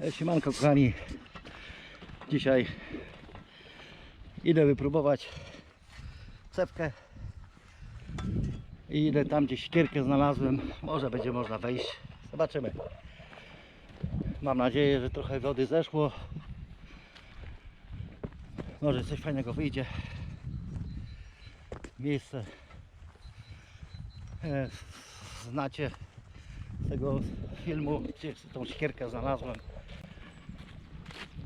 E, Siemanko kochani. Dzisiaj idę wypróbować cepkę i idę tam gdzieś ścierkę znalazłem. Może będzie można wejść. Zobaczymy. Mam nadzieję, że trochę wody zeszło. Może coś fajnego wyjdzie. Miejsce e, znacie z tego filmu, gdzie tą siekierkę znalazłem.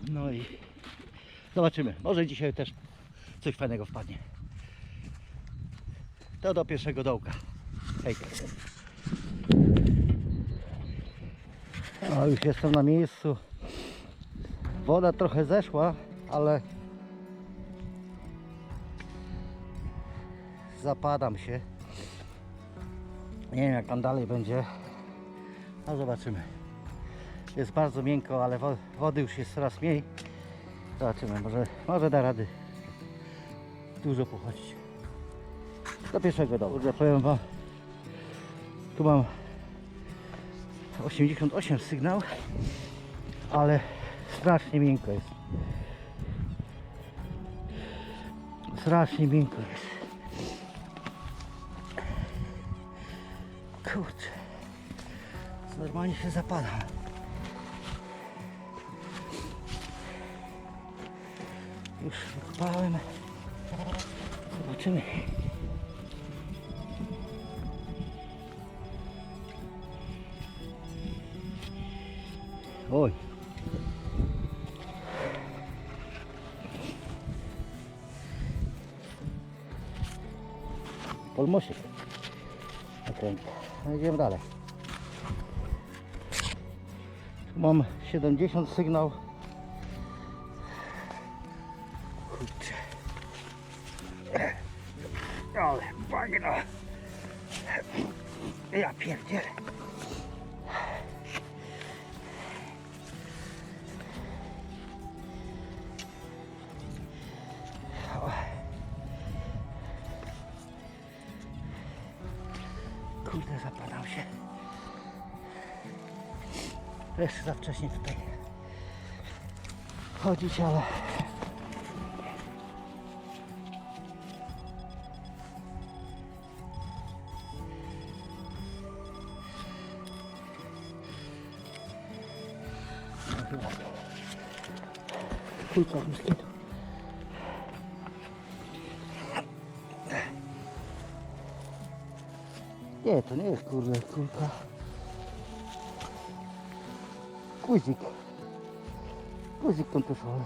No i zobaczymy. Może dzisiaj też coś fajnego wpadnie. To do pierwszego dołka. Hej. No już jestem na miejscu. Woda trochę zeszła, ale zapadam się. Nie wiem jak tam dalej będzie. No zobaczymy. Jest bardzo miękko, ale wo- wody już jest coraz mniej. Zobaczymy, może, może da rady dużo pochodzić. Do pierwszego dołu. Kurde, powiem wam, tu mam 88 sygnał, ale strasznie miękko jest. Strasznie miękko jest. Kurczę. Normalnie się zapada. Już wykopałem. Zobaczymy. Oj. Polmosik. Nakręcę. No idziemy dalej. Tu mam 70 sygnał. Jeszcze za wcześnie tutaj chodzić, ale Kulka moskitu. Nie, to nie jest kurde kulka. Guzik. Guzik kontuszowy.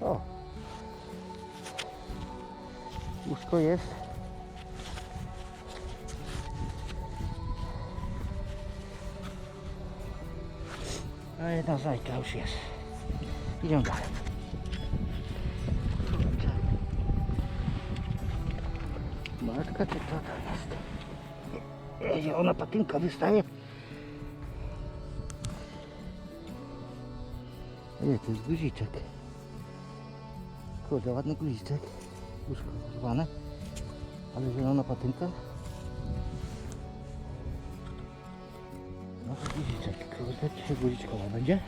O. Łóżko jest. A jedna zajka już jest. Idziemy dalej. Matka czy to jest? Jedzie, ona patynka wystaje. Nie, to jest guziczek. Kurde, ładny guziczek. Łóżko używane. Ale zielona patynka. No to guziczek. Kurde, dzisiaj guziczkowa będzie.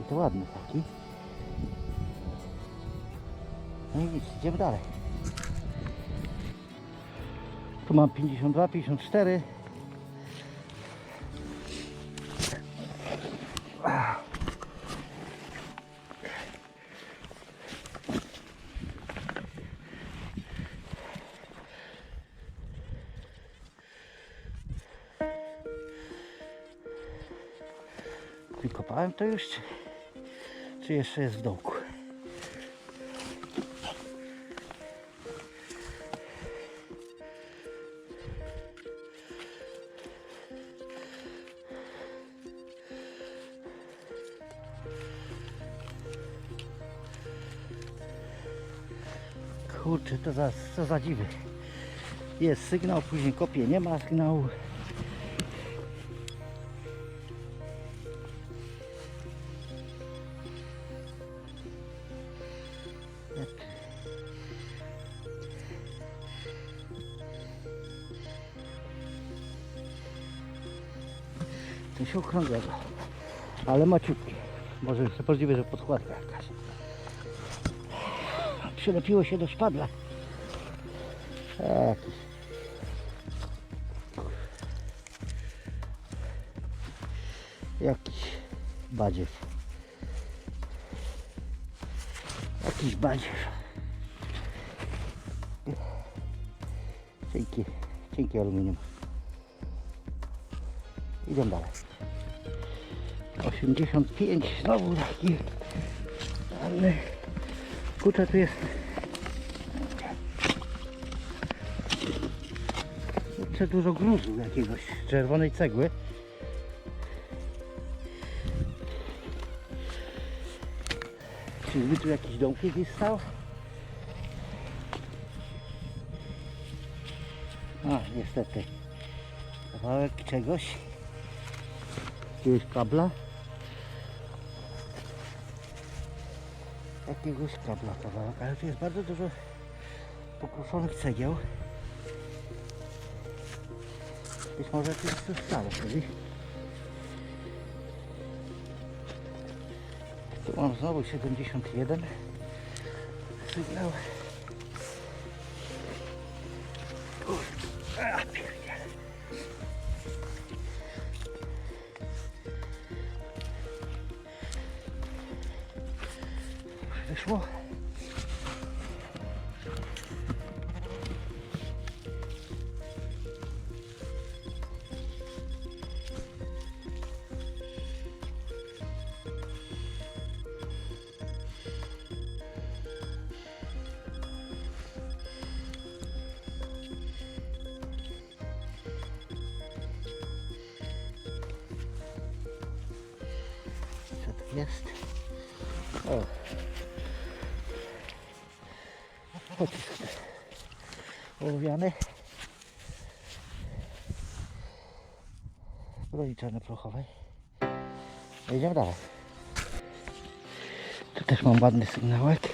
I to ładny taki. No i nic, idziemy dalej. Tu mam 52, 54. to już, czy, jeszcze jest w dołku? Kurczę, to za, co za dziwy. Jest sygnał, później kopię, nie ma sygnału. Coś okrągłego. Ale maciutkie. Może jest możliwe, że podkładka jakaś. Przylepiło się do szpadla. Jakiś. Jakiś badziew. Jakiś badziew. Cienki, cienki aluminium. Idziemy dalej. 85 znowu taki ładny kurczę tu jest kurczę dużo gruzu jakiegoś czerwonej cegły czyżby tu jakiś dom kiedyś stał? a niestety kawałek czegoś jakiegoś kabla? Jakiegoś kabla kawałek, ale tu jest bardzo dużo pokruszonych cegieł. Być może tu jest coś stało kiedyś tu mam znowu 71 sygnał. Kurde, jest? O, pocisk ołowiany. Broni czarnoprochowej. Idziemy dalej. Tu też mam ładny sygnałek.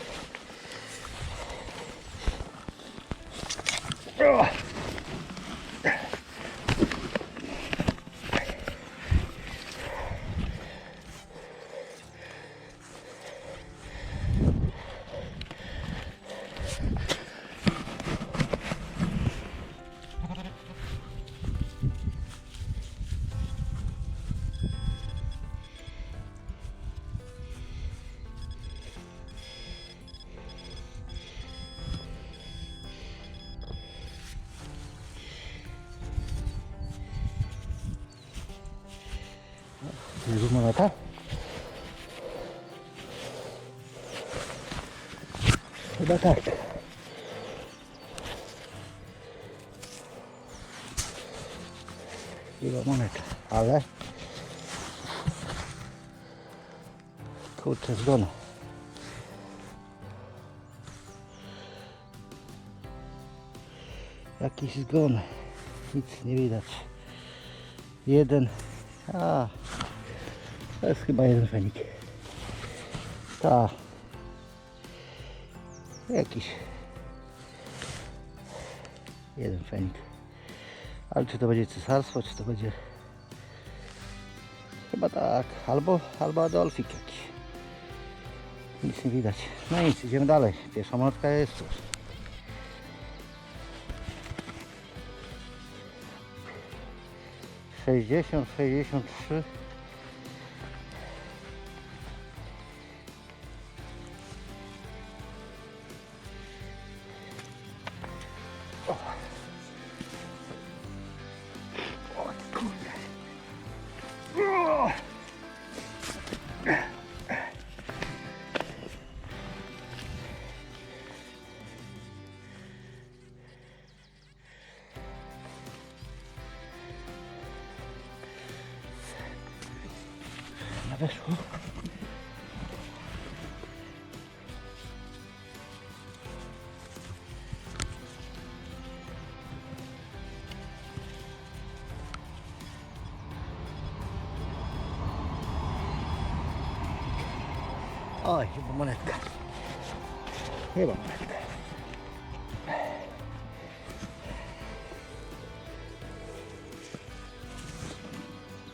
Moneta? Chyba tak. Moneta, ale kurczę zgon. Jakiś zgon. Nic nie widać. Jeden. A, to jest chyba jeden fenik. Ta. Jakiś. Jeden fenik. Ale czy to będzie cesarstwo, czy to będzie... Chyba tak. Albo, albo Adolfik jakiś. Nic nie widać. No nic, idziemy dalej. Pierwsza monetka jest cóż. Sześćdziesiąt, sześćdziesiąt trzy. No weszło. Oj, chyba monetka. Chyba monetka.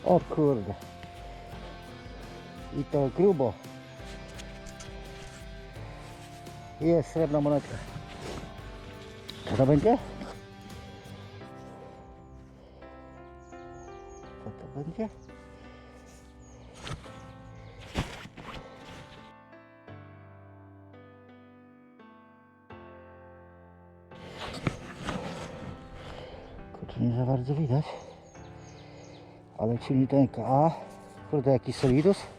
O kurde. I to grubo. Jest srebrna monetka. Co to będzie? Co to będzie? Kurczę, nie za bardzo widać. Ale cienitenka. A, kurde, jakiś solidus.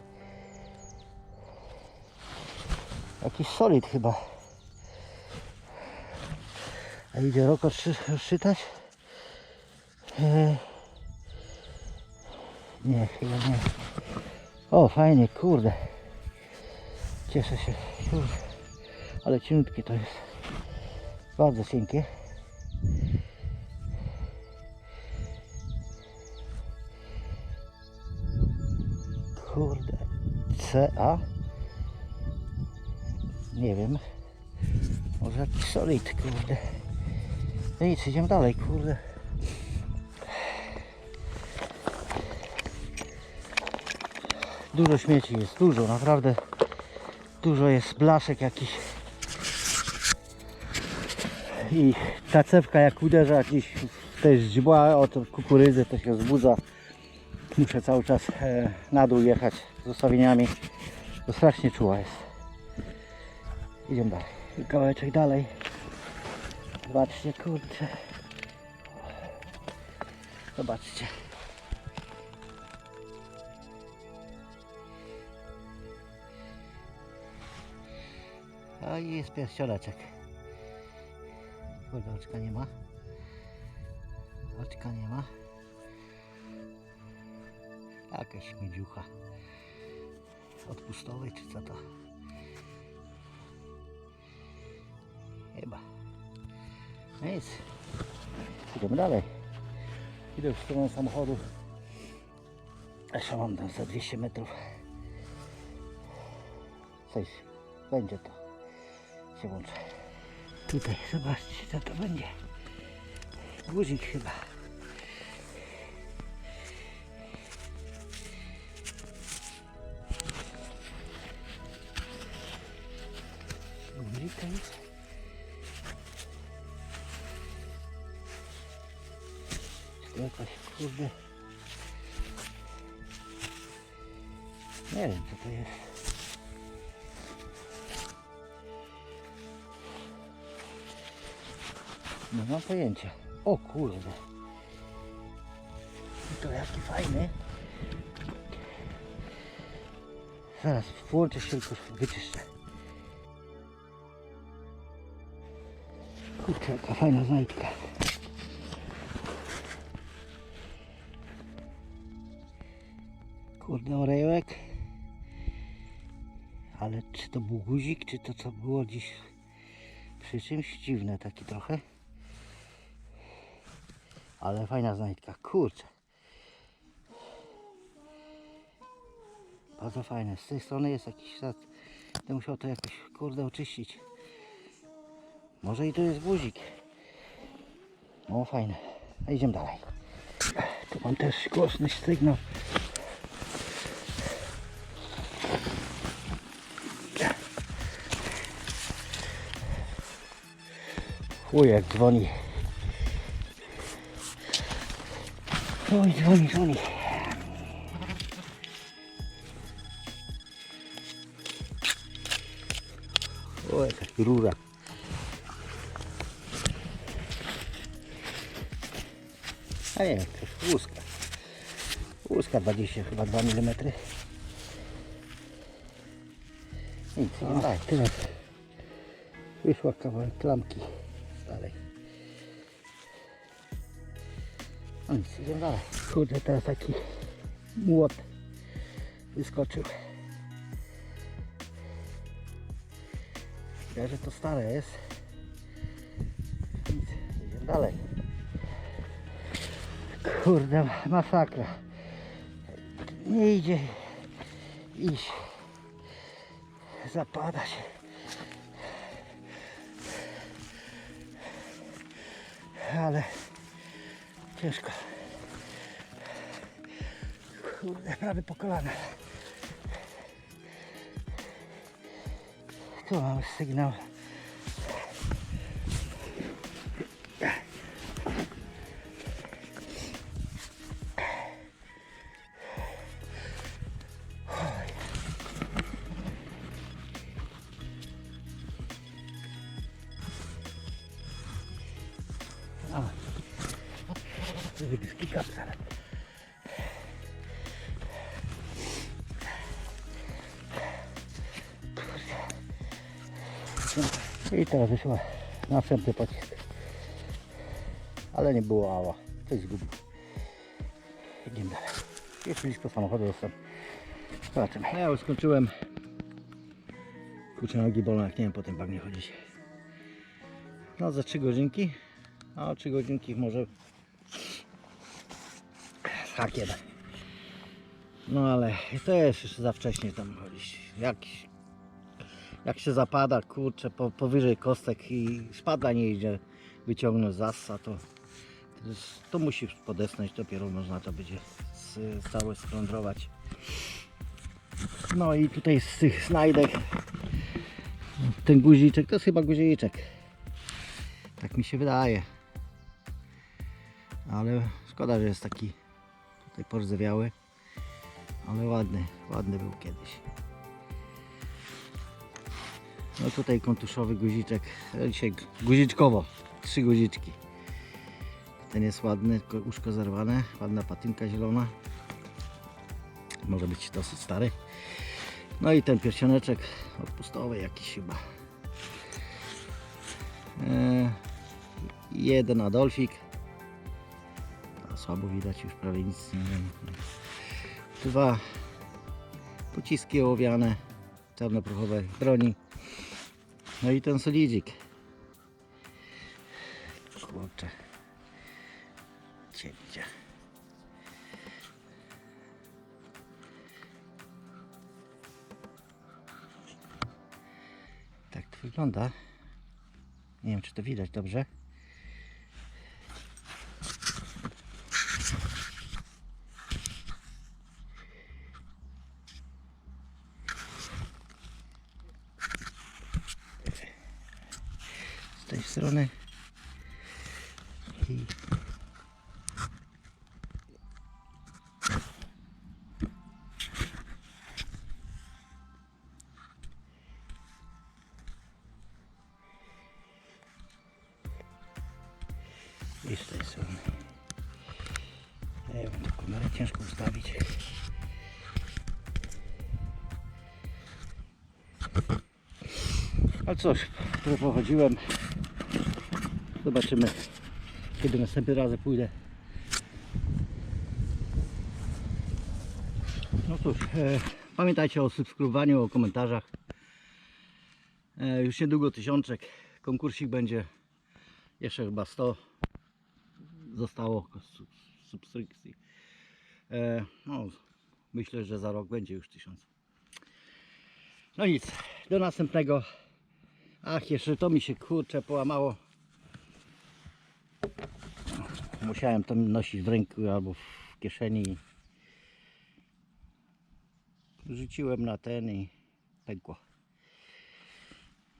Jakiś solid chyba. A idzie rok odszy- odczytać? Eee, nie, chyba nie. O, fajnie, kurde. Cieszę się. Kurde. Ale cienutkie to jest. Bardzo cienkie. Kurde. CA? Nie wiem. Może jakiś solid, kurde. No nic, idziemy dalej, kurde. Dużo śmieci jest, dużo, naprawdę. Dużo jest blaszek jakiś. I ta cewka jak uderza gdzieś w te źdźbła od kukurydzy, to się wzbudza. Muszę cały czas e, na dół jechać z ustawieniami. To strasznie czuła jest. Idziemy dalej. Kawałeczek dalej. Zobaczcie, kurczę. Zobaczcie. A i jest pierścioneczek. Kurde, oczka nie ma. Oczka nie ma. Jakaś śmiedziucha. Odpustowej czy co to? Chyba. No Nic. Idziemy dalej. Idę w stronę samochodu. Jeszcze mam tam za 200 metrów. Coś będzie to. Się włączę. Tutaj zobaczcie co to będzie. Guzik chyba. Guzik to jest. Jakaś kurde... Nie wiem co to jest. Nie mam pojęcia. O kurde. To jaki fajny. Zaraz włączę się tylko wyczyszczę. Kurczę, jaka fajna znajdka. Kurde orejek. Ale czy to był guzik, czy to co było dziś przy czymś dziwne taki trochę. Ale fajna znajdka, kurczę. Bardzo fajne. Z tej strony jest jakiś ślad. Będę musiał to jakoś kurde oczyścić. Może i tu jest guzik. No fajne. A idziemy dalej. Tu mam też głośny sygnał. Chujek dzwoni. Oj, dzwoni, dzwoni. O, jakaś rura. A nie, to jest łuska. Łuska 20, chyba 2 mm. Nic, nie daj, teraz wyszła kawałek klamki dalej. No nic, idziemy dalej. Kurde, teraz taki młot wyskoczył. Ja, że to stare jest. Nic, idziemy dalej. Kurde, masakra. Nie idzie iść. Zapadać. Ale ciężko. Kurde, prawie po kolana. Tu mamy sygnał. I teraz wyszła następny pocisk. Ale nie było ała. Coś zgubił. Idziemy dalej. Jeszcze blisko samochodu jestem. Zobaczymy. Ja już skończyłem. Kurczę nogi bolą jak nie wiem po tym bagnie chodzić. No za 3 godzinki. A 3 godzinki może z hakiem. No ale to jest jeszcze za wcześnie tam chodzić. Jak, jak się zapada, kurczę, po, powyżej kostek i spada nie idzie wyciągnąć z assa, to, to, to musi podesnąć, dopiero można to będzie całe splądrować. No i tutaj z tych znajdek ten guziczek, to jest chyba guziczek. Tak mi się wydaje. Ale szkoda, że jest taki tutaj porzewiały. Ale ładny, ładny był kiedyś. No tutaj kontuszowy guziczek. Ja Dzisiaj guziczkowo. Trzy guziczki. Ten jest ładny, uszko zerwane. Ładna patynka zielona. Może być dosyć stary. No i ten pierścioneczek odpustowy jakiś chyba. E, jeden Adolfik. Słabo widać, już prawie nic nie wiem. Dwa pociski ołowiane, czarnoprochowe broni. No i ten solidzik. Kurczę. Cięcie. Tak to wygląda. Nie wiem, czy to widać dobrze. Ustawić. A cóż, pochodziłem. Zobaczymy, kiedy następny raz pójdę. No cóż, e, pamiętajcie o subskrybowaniu, o komentarzach. E, już niedługo tysiączek. Konkursik będzie jeszcze chyba 100 zostało su- subskrypcji. E, no, myślę, że za rok będzie już tysiąc. No nic, do następnego. Ach, jeszcze to mi się kurczę połamało. Musiałem to nosić w ręku albo w kieszeni. Rzuciłem na ten i pękło.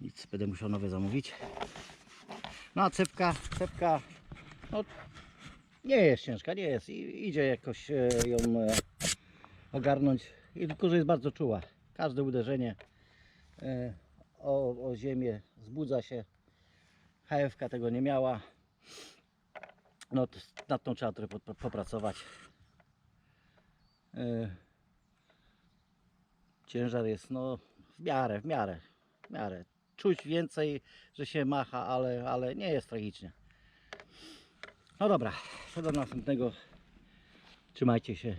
Nic, będę musiał nowe zamówić. No a cepka, cepka, no nie jest ciężka, nie jest. I, idzie jakoś e, ją e, ogarnąć. I tylko, że jest bardzo czuła. Każde uderzenie e, o, o ziemię zbudza się. HFK tego nie miała. No nad tą trzeba trochę po- popracować. Ciężar jest no w miarę, w miarę, w miarę. Czuć więcej, że się macha, ale, ale nie jest tragicznie. No dobra, do następnego. Trzymajcie się.